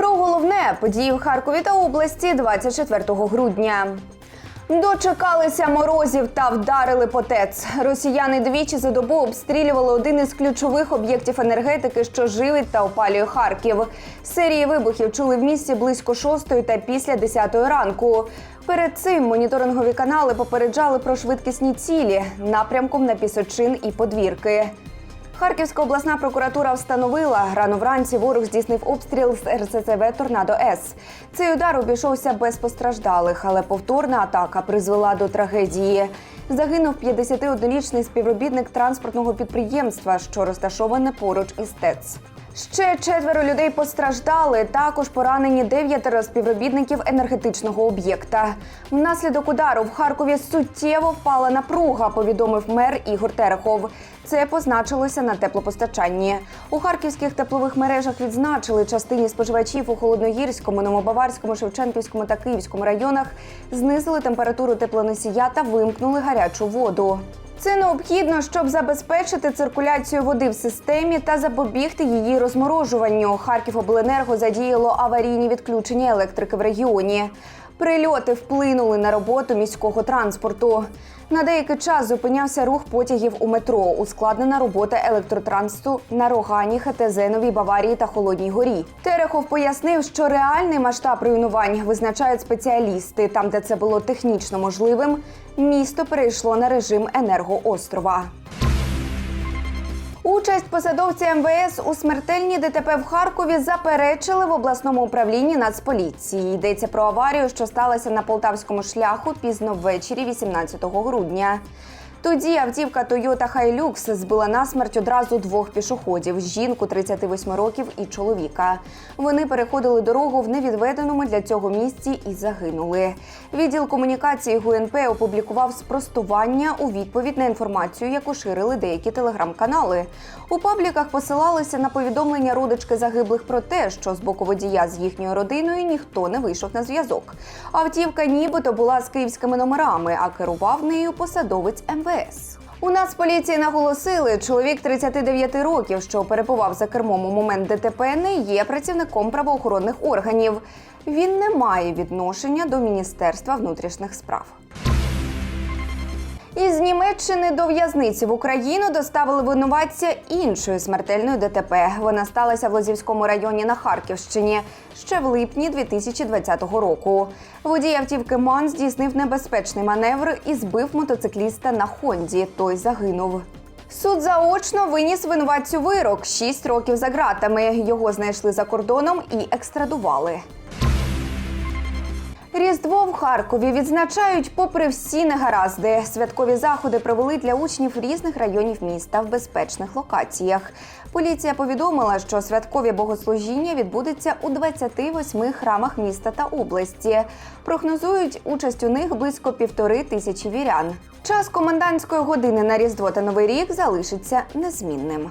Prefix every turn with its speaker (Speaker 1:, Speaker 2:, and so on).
Speaker 1: Про головне події в Харкові та області 24 грудня. Дочекалися морозів та вдарили по ТЕЦ. Росіяни двічі за добу обстрілювали один із ключових об'єктів енергетики, що живить та опалює Харків. Серії вибухів чули в місті близько 6 та після 10 ранку. Перед цим моніторингові канали попереджали про швидкісні цілі напрямком на Пісочин і подвірки. Харківська обласна прокуратура встановила, рано вранці ворог здійснив обстріл з РСЦВ Торнадо С. Цей удар обійшовся без постраждалих, але повторна атака призвела до трагедії. Загинув 51-річний співробітник транспортного підприємства, що розташоване поруч із ТЕЦ. Ще четверо людей постраждали. Також поранені дев'ятеро співробітників енергетичного об'єкта. Внаслідок удару в Харкові суттєво впала напруга, повідомив мер Ігор Терехов. Це позначилося на теплопостачанні. У харківських теплових мережах відзначили частині споживачів у холодногірському, новобаварському, Шевченківському та Київському районах знизили температуру теплоносія та вимкнули гарячу воду. Це необхідно, щоб забезпечити циркуляцію води в системі та запобігти її розморожуванню. Харківобленерго задіяло аварійні відключення електрики в регіоні. Прильоти вплинули на роботу міського транспорту. На деякий час зупинявся рух потягів у метро. Ускладнена робота електротрансу на Рогані, ХТЗ, Новій Баварії та Холодній Горі. Терехов пояснив, що реальний масштаб руйнувань визначають спеціалісти. Там, де це було технічно можливим, місто перейшло на режим енергоострова. Участь посадовці МВС у смертельній ДТП в Харкові заперечили в обласному управлінні Нацполіції. Йдеться про аварію, що сталася на полтавському шляху пізно ввечері 18 грудня. Тоді автівка Toyota Hilux збила насмерть одразу двох пішоходів: жінку 38 років і чоловіка. Вони переходили дорогу в невідведеному для цього місці і загинули. Відділ комунікації ГУНП опублікував спростування у відповідь на інформацію, яку ширили деякі телеграм-канали. У пабліках посилалися на повідомлення родички загиблих про те, що з боку водія з їхньою родиною ніхто не вийшов на зв'язок. Автівка нібито була з київськими номерами, а керував нею посадовець МВС. У нас поліції наголосили, чоловік 39 років, що перебував за кермом у момент ДТП, не є працівником правоохоронних органів. Він не має відношення до Міністерства внутрішніх справ. Із Німеччини до в'язниці в Україну доставили винуватця іншої смертельної ДТП. Вона сталася в Лозівському районі на Харківщині ще в липні 2020 року. Водій автівки Ман здійснив небезпечний маневр і збив мотоцикліста на Хонді. Той загинув. Суд заочно виніс винуватцю вирок 6 років за ґратами. Його знайшли за кордоном і екстрадували. Різдво в Харкові відзначають попри всі негаразди. Святкові заходи провели для учнів різних районів міста в безпечних локаціях. Поліція повідомила, що святкові богослужіння відбудеться у 28 храмах міста та області. Прогнозують участь у них близько півтори тисячі вірян. Час комендантської години на Різдво та Новий рік залишиться незмінним.